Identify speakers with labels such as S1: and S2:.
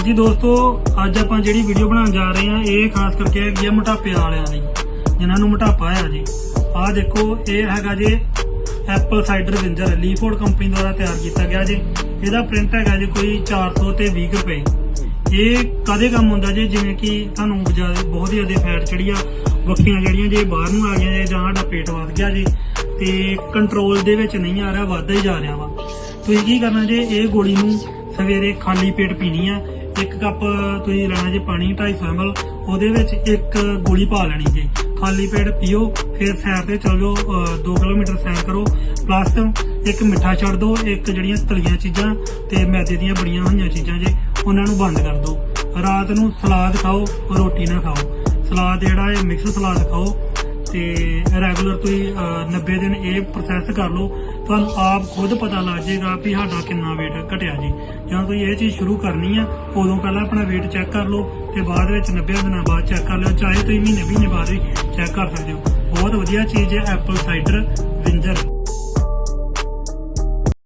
S1: ਹਾਂਜੀ ਦੋਸਤੋ, ਅੱਜ ਆਪਾਂ ਜਿਹੜੀ ਵੀਡੀਓ ਬਣਾਉਣ ਜਾ ਰਹੇ ਹਾਂ, ਇਹ ਖਾਸ ਕਰਕੇ ਹੈਗੀ ਆ ਮੋਟਾਪੇ ਵਾਲਿਆਂ ਲਈ, ਜਿਨ੍ਹਾਂ ਨੂੰ ਮੋਟਾਪਾ ਹੈ ਜੀ ਆਹ ਦੇਖੋ, ਇਹ ਹੈਗਾ ਜੇ apple cider vinegar Leeford company ਦੁਆਰਾ ਤਿਆਰ ਕੀਤਾ ਗਿਆ ਜੀ। ਇਹਦਾ ਪ੍ਰਿੰਟ ਹੈਗਾ ਜੀ ਕੋਈ 400 ਤੇ 20 ਰੁਪਏ। ਇਹ ਕਾਦੇ ਕੰਮ ਹੁੰਦਾ ਜੇ? ਜਿਵੇਂ ਕਿ ਤੁਹਾਨੂੰ ਜ਼ਿਆਦਾ ਬਹੁਤ ਜ਼ਿਆਦਾ ਫੈਟ ਚੜੀ ਆ, ਵੱਖੀਆਂ ਜਿਹੜੀਆਂ ਜੇ ਬਾਹਰ ਨੂੰ ਆ ਗਈਆਂ ਜੇ ਜਾਂ ਸਾਡਾ ਪੇਟ ਵੱਧ ਗਿਆ ਜੀ, ਤੇ ਕੰਟਰੋਲ ਦੇ ਵਿੱਚ ਨਹੀਂ ਆ ਰਿਹਾ, ਵੱਧਦਾ ਹੀ ਜਾ ਰਿਹਾ ਵਾ। ਤੁਸੀਂ ਕੀ ਕਰਨਾ ਜੇ? ਇਹ ਗੋਲੀ ਨੂੰ ਸਵੇਰੇ ਖਾਲੀ ਪੇਟ ਪੀਣੀ ਆ ਇੱਕ ਕੱਪ ਤੁਸੀਂ ਲੈਣਾ ਜੇ ਪਾਣੀ 250 ml, ਉਹਦੇ ਵਿੱਚ ਇੱਕ ਗੋਲੀ ਪਾ ਲੈਣੀ ਜੀ। ਖਾਲੀ ਪੇਟ ਪੀਓ, ਫਿਰ ਸੈਰ ਤੇ ਚਲ ਜਾਓ 2 ਕਿਲੋਮੀਟਰ ਸੈਰ ਕਰੋ। ਪਲੱਸ ਇੱਕ ਮਿੱਠਾ ਛੱਡ ਦਿਓ ਇੱਕ ਜਿਹੜੀਆਂ ਤਲੀਆਂ ਚੀਜ਼ਾਂ ਤੇ ਮੈਦੇ ਦੀਆਂ ਬੜੀਆਂ ਹੋਈਆਂ ਚੀਜ਼ਾਂ ਜੇ, ਉਹਨਾਂ ਨੂੰ ਬੰਦ ਕਰ ਦਿਓ ਰਾਤ ਨੂੰ ਸਲਾਦ ਖਾਓ, ਰੋਟੀ ਨਾ ਖਾਓ। ਸਲਾਦ ਜਿਹੜਾ ਹੈ ਮਿਕਸ ਸਲਾਦ ਖਾਓ ਤੇ ਰੈਗੂਲਰ ਤੁਸੀਂ ਅਹ, 90 ਦਿਨ ਇਹ ਪ੍ਰੋਸੈਸ ਕਰ ਲਓ। ਤੁਹਾਨੂੰ ਆਪ ਖੁਦ ਪਤਾ ਲੱਗ ਜਾਏਗਾ ਵੀ ਸਾਡਾ ਕਿੰਨਾ weight ਘਟਿਆ ਜੀ। ਜਦੋਂ ਤੁਸੀਂ ਇਹ ਚੀਜ਼ ਸ਼ੁਰੂ ਕਰਨੀ ਆ ਉਦੋਂ ਪਹਿਲਾਂ ਆਪਣਾ weight ਚੈੱਕ ਕਰ ਲਓ ਤੇ ਬਾਅਦ ਵਿੱਚ 90 ਦਿਨਾਂ ਬਾਅਦ ਚੈੱਕ ਕਰ ਲਿਓ ਚਾਹੇ ਤੁਸੀਂ ਮਹੀਨੇ ਮਹੀਨੇ ਬਾਅਦ ਵੀ ਚੈੱਕ ਕਰ ਸਕਦੇ ਹੋ। ਬਹੁਤ ਵਧੀਆ ਚੀਜ਼ ਹੈ ਐਪਲ ਸਾਈਡਰ ਵਿੰਜਰ